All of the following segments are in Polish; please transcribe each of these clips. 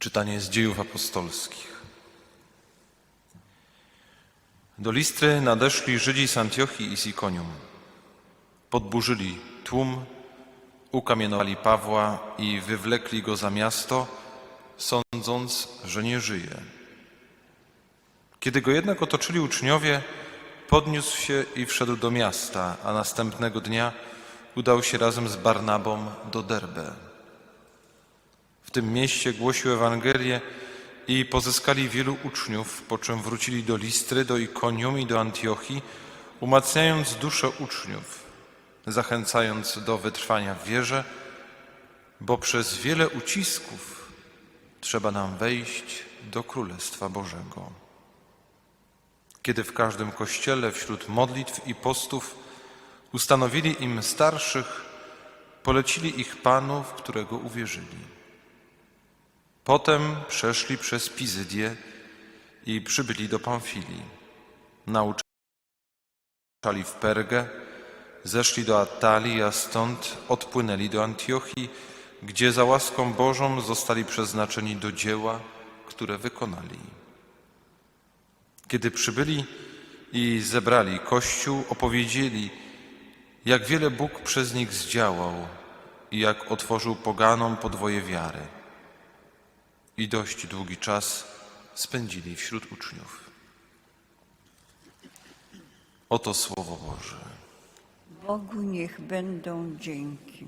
Czytanie z dziejów apostolskich. Do Listry nadeszli Żydzi z Antiochii i z Ikonium. Podburzyli tłum, ukamienowali Pawła i wywlekli go za miasto, sądząc, że nie żyje. Kiedy go jednak otoczyli uczniowie, podniósł się i wszedł do miasta, a następnego dnia udał się razem z Barnabą do Derbe. W tym mieście głosił Ewangelię i pozyskali wielu uczniów, po czym wrócili do Listry, do Ikonium i do Antiochii, umacniając duszę uczniów, zachęcając do wytrwania w wierze, bo przez wiele ucisków trzeba nam wejść do Królestwa Bożego. Kiedy w każdym kościele wśród modlitw i postów ustanowili im starszych, polecili ich Panu, w którego uwierzyli. Potem przeszli przez Pizydię i przybyli do Pamfilii. Nauczali w Pergę, zeszli do Attalii, a stąd odpłynęli do Antiochii, gdzie za łaską Bożą zostali przeznaczeni do dzieła, które wykonali. Kiedy przybyli i zebrali Kościół, opowiedzieli, jak wiele Bóg przez nich zdziałał i jak otworzył poganom podwoje wiary. I dość długi czas spędzili wśród uczniów. Oto Słowo Boże. Bogu niech będą dzięki.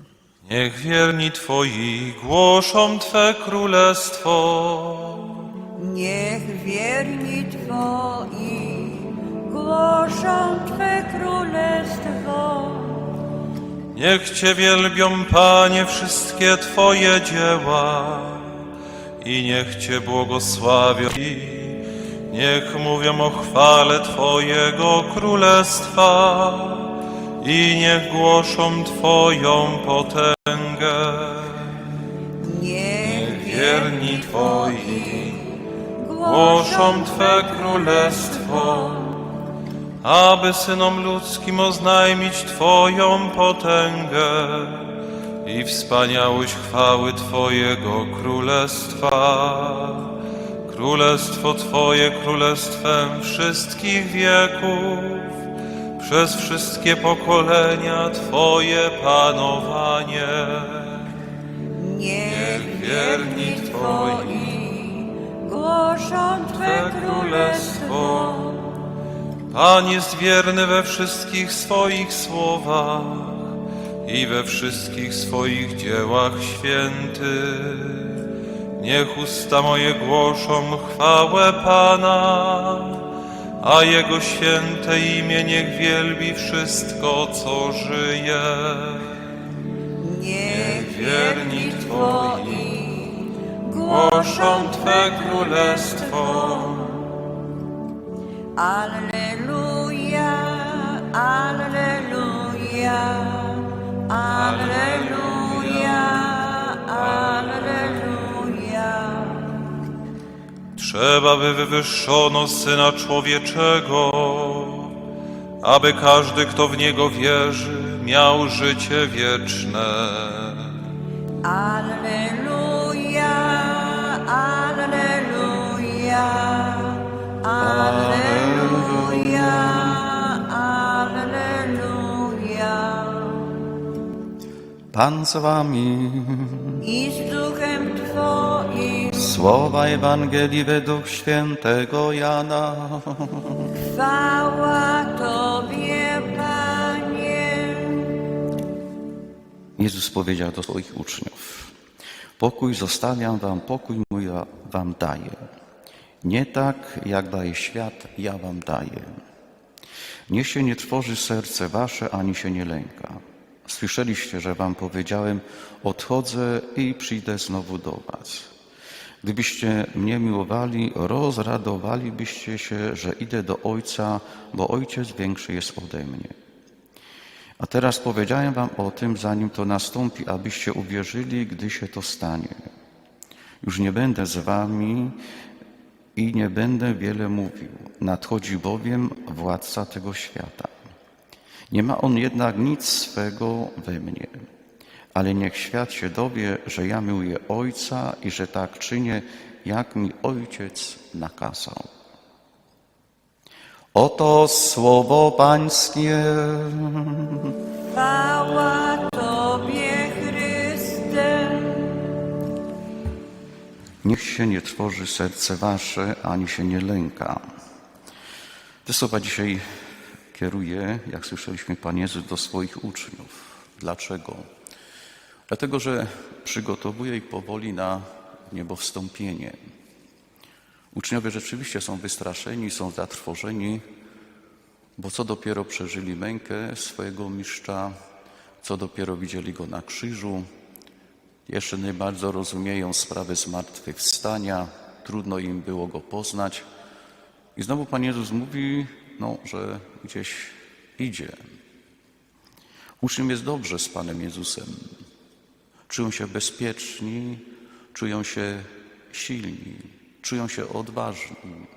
Niech wierni Twoi głoszą Twe królestwo. Niech wierni Twoi głoszą Twe królestwo. Niech Cię wielbią, Panie, wszystkie Twoje dzieła i niech Cię błogosławią. I niech mówią o chwale Twojego królestwa i niech głoszą Twoją potęgę. Niech Wierni Twoi głoszą Twe królestwo, aby synom ludzkim oznajmić Twoją potęgę i wspaniałość chwały Twojego królestwa. Królestwo Twoje królestwem wszystkich wieków, przez wszystkie pokolenia Twoje panowanie. Niech wierni Twoi głoszą Twe królestwo. Pan jest wierny we wszystkich swoich słowach i we wszystkich swoich dziełach święty. Niech usta moje głoszą chwałę Pana, a Jego święte imię niech wielbi wszystko, co żyje. Niech Wierni Twoi głoszą Twe królestwo. Alleluja, Alleluja, Alleluja, Alleluja. Trzeba by wywyższono Syna Człowieczego, aby każdy, kto w Niego wierzy, miał życie wieczne. Alleluja, Alleluja, Pan z wami. I z duchem Twoim Słowa Ewangelii według świętego Jana. chwała Tobie, Panie. Jezus powiedział do swoich uczniów: Pokój zostawiam wam, pokój mój wam daję. Nie tak, jak daje świat, ja wam daję. Niech się nie trwoży serce wasze, ani się nie lęka. Słyszeliście, że wam powiedziałem: Odchodzę i przyjdę znowu do was. Gdybyście mnie miłowali, rozradowalibyście się, że idę do Ojca, bo Ojciec większy jest ode mnie. A teraz powiedziałem wam o tym, zanim to nastąpi, abyście uwierzyli, gdy się to stanie. Już nie będę z wami i nie będę wiele mówił. Nadchodzi bowiem władca tego świata. Nie ma on jednak nic swego we mnie. ale niech świat się dowie, że ja miłuję Ojca i że tak czynię, jak mi Ojciec nakazał. Oto słowo Pańskie. Chwała Tobie, Chryste. Niech się nie trwoży serce wasze, ani się nie lęka. Te słowa dzisiaj kieruje, jak słyszeliśmy, Pan Jezus do swoich uczniów. Dlaczego? Dlatego, że przygotowuje ich powoli na niebowstąpienie. Uczniowie rzeczywiście są wystraszeni, są zatrwożeni, bo co dopiero przeżyli mękę swojego mistrza, co dopiero widzieli go na krzyżu, jeszcze nie bardzo rozumieją sprawę zmartwychwstania, trudno im było go poznać. I znowu Pan Jezus mówi, no, że gdzieś idzie. Uczniom jest dobrze z Panem Jezusem. Czują się bezpieczni, czują się silni, czują się odważni.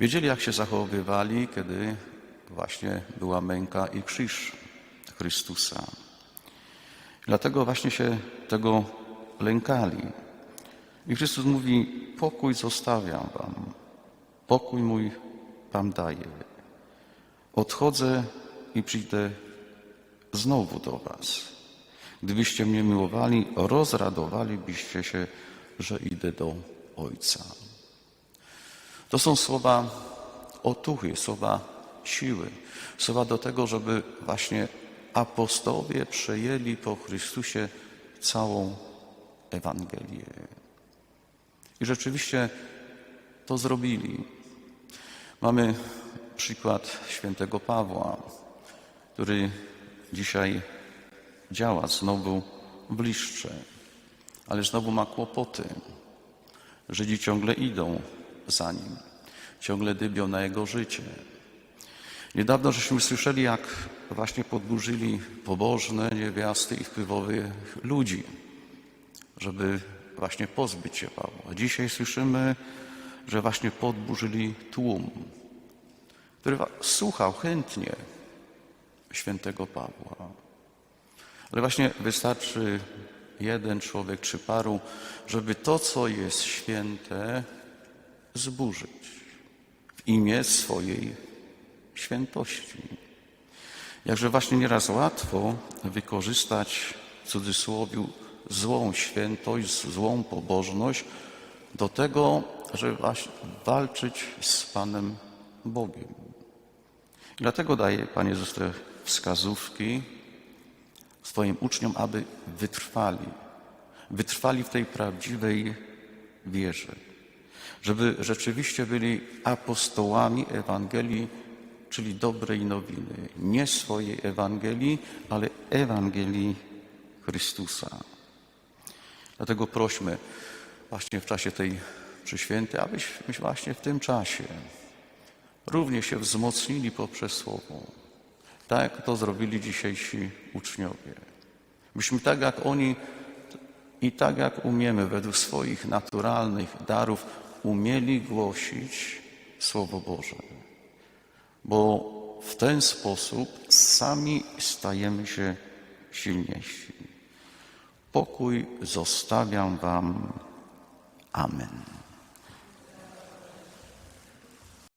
Wiedzieli, jak się zachowywali, kiedy właśnie była męka i krzyż Chrystusa. Dlatego właśnie się tego lękali. I Chrystus mówi: Pokój zostawiam wam, pokój mój wam daję. Odchodzę i przyjdę znowu do was. Gdybyście mnie miłowali, rozradowalibyście się, że idę do Ojca. To są słowa otuchy, słowa siły, słowa do tego, żeby właśnie apostołowie przejęli po Chrystusie całą Ewangelię. I rzeczywiście to zrobili. Mamy przykład świętego Pawła, który dzisiaj działa znowu w liszcze, ale znowu ma kłopoty. Żydzi ciągle idą za nim, ciągle dybią na jego życie. Niedawno żeśmy słyszeli, jak właśnie podburzyli pobożne niewiasty i wpływowych ludzi, żeby właśnie pozbyć się Pawła. Dzisiaj słyszymy, że właśnie podburzyli tłum, który słuchał chętnie świętego Pawła. Ale właśnie wystarczy jeden człowiek czy paru, żeby to, co jest święte, zburzyć w imię swojej świętości. Jakże właśnie nieraz łatwo wykorzystać w cudzysłowie złą świętość, złą pobożność do tego, żeby walczyć z Panem Bogiem. I dlatego daje Pan Jezus te wskazówki swoim uczniom, aby wytrwali. Wytrwali w tej prawdziwej wierze. Żeby rzeczywiście byli apostołami Ewangelii, czyli dobrej nowiny. Nie swojej Ewangelii, ale Ewangelii Chrystusa. Dlatego prośmy właśnie w czasie tej przyświęty, abyśmy właśnie w tym czasie również się wzmocnili poprzez Słowo. Tak jak to zrobili dzisiejsi uczniowie. Byśmy tak jak oni i tak jak umiemy według swoich naturalnych darów umieli głosić Słowo Boże. Bo w ten sposób sami stajemy się silniejsi. Pokój zostawiam Wam. Amen.